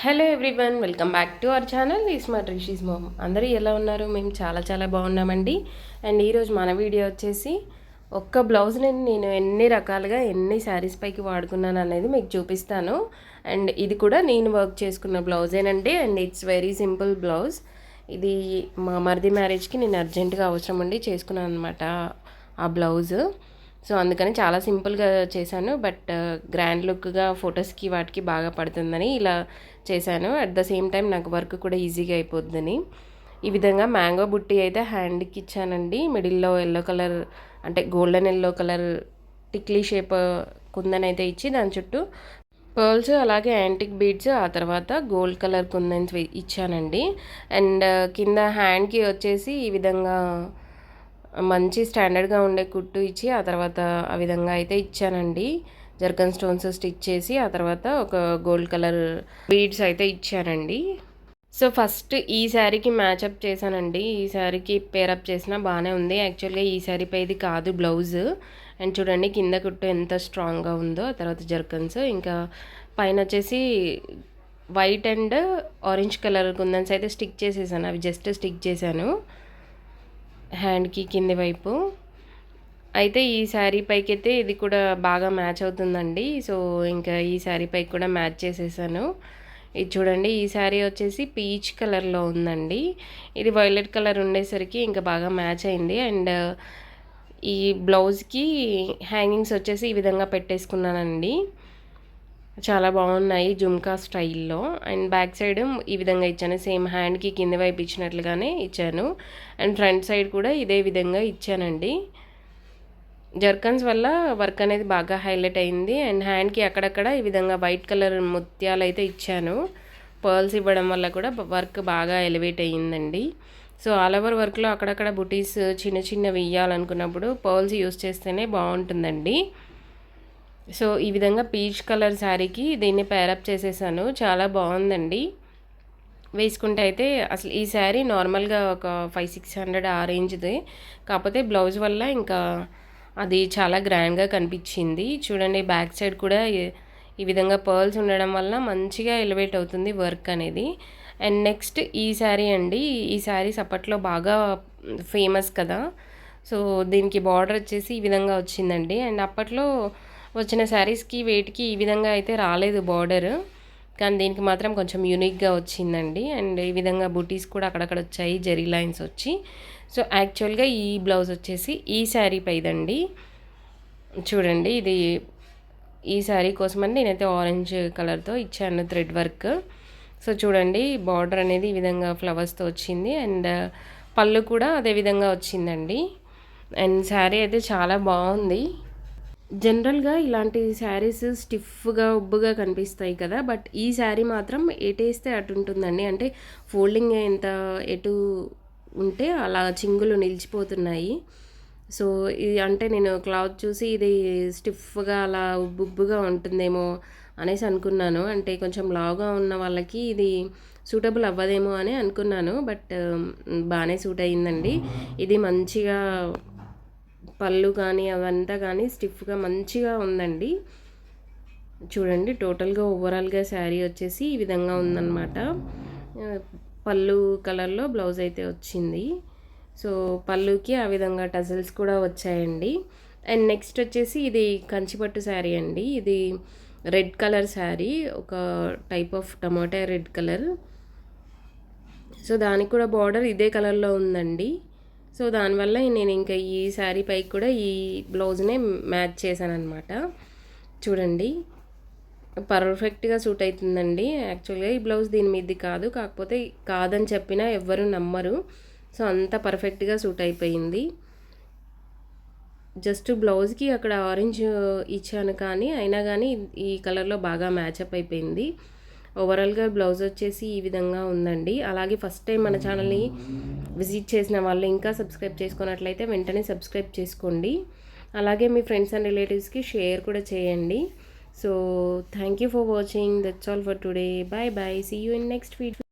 Hello everyone welcome back to our channel ఈ smart Rishi's mom అందరూ ఎలా ఉన్నారు? మేము చాలా చాలా బాగున్నామండి. అండ్ ఈరోజు మన వీడియో వచ్చేసి ఒక్క బ్లౌజ్ని నేను ఎన్ని రకాలుగా ఎన్ని శారీస్ పైకి వాడుకున్నాను అనేది మీకు చూపిస్తాను. అండ్ ఇది కూడా నేను వర్క్ చేసుకున్న బ్లౌజేనండి and it's very simple blouse. ఇది మా మరిది మ్యారేజ్కి నేను అర్జెంటుగా అవసరం ఉండి చేసుకున్నాను అనమాట ఆ బ్లౌజ్. సో అందుకని చాలా సింపుల్గా చేశాను. బట్ గ్రాండ్ లుక్గా ఫొటోస్కి వాటికి బాగా పడుతుందని ఇలా చేశాను. అట్ ద సేమ్ టైం నాకు వర్క్ కూడా ఈజీగా అయిపోద్దని. ఈ విధంగా మ్యాంగో బుట్టి అయితే హ్యాండ్కి ఇచ్చానండి. మిడిల్లో ఎల్లో కలర్ అంటే గోల్డెన్ ఎల్లో కలర్ టిక్లీ షేప్ కుందని అయితే ఇచ్చి దాని చుట్టూ పర్ల్స్ అలాగే యాంటిక్ బీడ్స్ ఆ తర్వాత గోల్డ్ కలర్ కుందని ఇచ్చానండి. అండ్ కింద హ్యాండ్కి వచ్చేసి ఈ విధంగా మంచి స్టాండర్డ్గా ఉండే కుట్టు ఇచ్చి ఆ తర్వాత ఆ విధంగా అయితే ఇచ్చానండి. జర్కన్ స్టోన్స్ స్టిచ్ చేసి ఆ తర్వాత ఒక గోల్డ్ కలర్ బీడ్స్ అయితే ఇచ్చానండి. సో ఫస్ట్ ఈ శారీకి మ్యాచప్ చేశానండి. ఈ శారీకి పేరప్ చేసినా బాగానే ఉంది. యాక్చువల్గా ఈ శారీపై ఇది కాదు బ్లౌజ్ అండ్ చూడండి కింద కుట్టు ఎంత స్ట్రాంగ్గా ఉందో ఆ తర్వాత జర్కన్స్. ఇంకా పైన వచ్చేసి వైట్ అండ్ ఆరెంజ్ కలర్ కుందన్స్ అయితే స్టిక్ చేసేసాను. అవి జస్ట్ స్టిక్ చేశాను. హ్యాండ్కి కింది వైపు. అయితే ఈ శారీ పైకి అయితే ఇది కూడా బాగా మ్యాచ్ అవుతుందండి. సో ఇంకా ఈ శారీ పైకి కూడా మ్యాచ్ చేసేసాను. ఇది చూడండి ఈ శారీ వచ్చేసి పీచ్ కలర్లో ఉందండి. ఇది వైలెట్ కలర్ ఉండేసరికి ఇంకా బాగా మ్యాచ్ అయింది. అండ్ ఈ బ్లౌజ్కి హ్యాంగింగ్స్ వచ్చేసి ఈ విధంగా పెట్టేసుకున్నానండి. చాలా బాగున్నాయి జుమ్కా స్టైల్లో. అండ్ బ్యాక్ సైడ్ ఈ విధంగా ఇచ్చాను. సేమ్ హ్యాండ్కి కింద వైపు ఇచ్చినట్లుగానే ఇచ్చాను. అండ్ ఫ్రంట్ సైడ్ కూడా ఇదే విధంగా ఇచ్చానండి. జర్కన్స్ వల్ల వర్క్ అనేది బాగా హైలైట్ అయింది. అండ్ హ్యాండ్కి అక్కడక్కడ ఈ విధంగా వైట్ కలర్ ముత్యాలు అయితే ఇచ్చాను. పర్ల్స్ ఇవ్వడం వల్ల కూడా వర్క్ బాగా ఎలివేట్ అయ్యిందండి. సో ఆల్ ఓవర్ వర్క్లో అక్కడక్కడ బుటీస్ చిన్న చిన్న వేయాలనుకున్నప్పుడు పర్ల్స్ యూస్ చేస్తేనే బాగుంటుందండి. సో ఈ విధంగా పీచ్ కలర్ శారీకి దీన్ని పేరప్ చేసేసాను. చాలా బాగుందండి. వేసుకుంటే అయితే అసలు ఈ శారీ నార్మల్గా ఒక ఫైవ్ సిక్స్ హండ్రెడ్ ఆ రేంజ్ది. కాకపోతే బ్లౌజ్ వల్ల ఇంకా అది చాలా గ్రాండ్గా కనిపించింది. చూడండి బ్యాక్ సైడ్ కూడా ఈ విధంగా పర్ల్స్ ఉండడం వల్ల మంచిగా ఎలివేట్ అవుతుంది వర్క్ అనేది. అండ్ నెక్స్ట్ ఈ శారీ అండి. ఈ శారీ సప్పట్లో బాగా ఫేమస్ కదా. సో దీనికి బార్డర్ వచ్చేసి ఈ విధంగా వచ్చిందండి. అండ్ అప్పట్లో వచ్చిన శారీస్కి వెయిట్కి ఈ విధంగా అయితే రాలేదు బార్డర్ కానీ దీనికి మాత్రం కొంచెం యూనిక్గా వచ్చిందండి. అండ్ ఈ విధంగా బుటీస్ కూడా అక్కడక్కడ వచ్చాయి జెరీ లైన్స్ వచ్చి. సో యాక్చువల్గా ఈ బ్లౌజ్ వచ్చేసి ఈ శారీ పైదండి. చూడండి ఇది ఈ శారీ కోసమని నేనైతే ఆరెంజ్ కలర్తో ఇచ్చాను థ్రెడ్ వర్క్ సో చూడండి బార్డర్ అనేది ఈ విధంగా ఫ్లవర్స్తో వచ్చింది. అండ్ పళ్ళు కూడా అదే విధంగా వచ్చిందండి. అండ్ శారీ అయితే చాలా బాగుంది. జనరల్గా ఇలాంటి శారీస్ స్టిఫ్గా ఉబ్బుగా కనిపిస్తాయి కదా బట్ ఈ శారీ మాత్రం ఎటేస్తే అటు ఉంటుందండి. అంటే ఫోల్డింగ్ ఎంత ఎటు ఉంటే అలా చింగులు నిలిచిపోతున్నాయి. సో ఇది అంటే నేను క్లాత్ చూసి ఇది స్టిఫ్గా అలా ఉబ్బుబ్బుగా ఉంటుందేమో అనేసి అనుకున్నాను. అంటే కొంచెం లావుగా ఉన్న వాళ్ళకి ఇది సూటబుల్ అవ్వదేమో అని అనుకున్నాను. బట్ బాగానే సూట్ అయ్యిందండి. ఇది మంచిగా పళ్ళు కానీ అవంతా కానీ స్టిఫ్గా మంచిగా ఉందండి. చూడండి టోటల్గా ఓవరాల్గా శారీ వచ్చేసి ఈ విధంగా ఉందన్నమాట. పళ్ళు కలర్లో బ్లౌజ్ అయితే వచ్చింది. సో పళ్ళుకి ఆ విధంగా టజల్స్ కూడా వచ్చాయండి. అండ్ నెక్స్ట్ వచ్చేసి ఇది కంచిపట్టు శారీ అండి. ఇది రెడ్ కలర్ శారీ ఒక type of tomato red colour. So దానికి కూడా బార్డర్ ఇదే కలర్లో ఉందండి. సో దానివల్ల నేను ఇంకా ఈ శారీ పైకి కూడా ఈ బ్లౌజ్నే మ్యాచ్ చేశాను అనమాట చూడండి. పర్ఫెక్ట్గా సూట్ అవుతుందండి యాక్చువల్గా ఈ బ్లౌజ్ దీని మీది కాదు. కాకపోతే కాదని చెప్పినా ఎవ్వరు నమ్మరు. సో అంత పర్ఫెక్ట్గా సూట్ అయిపోయింది. జస్ట్ బ్లౌజ్కి అక్కడ ఆరెంజ్ ఇచ్చాను కానీ అయినా కానీ ఈ కలర్లో బాగా మ్యాచప్ అయిపోయింది. ఓవరాల్గా బ్లౌజ్ వచ్చేసి ఈ విధంగా ఉందండి. అలాగే ఫస్ట్ టైం మన ఛానల్ని విజిట్ చేసిన వాళ్ళు ఇంకా సబ్స్క్రైబ్ చేసుకున్నట్లయితే వెంటనే సబ్స్క్రైబ్ చేసుకోండి. అలాగే మీ ఫ్రెండ్స్ అండ్ రిలేటివ్స్కి షేర్ కూడా చేయండి. So thank you for watching. That's all for today bye bye see you in next video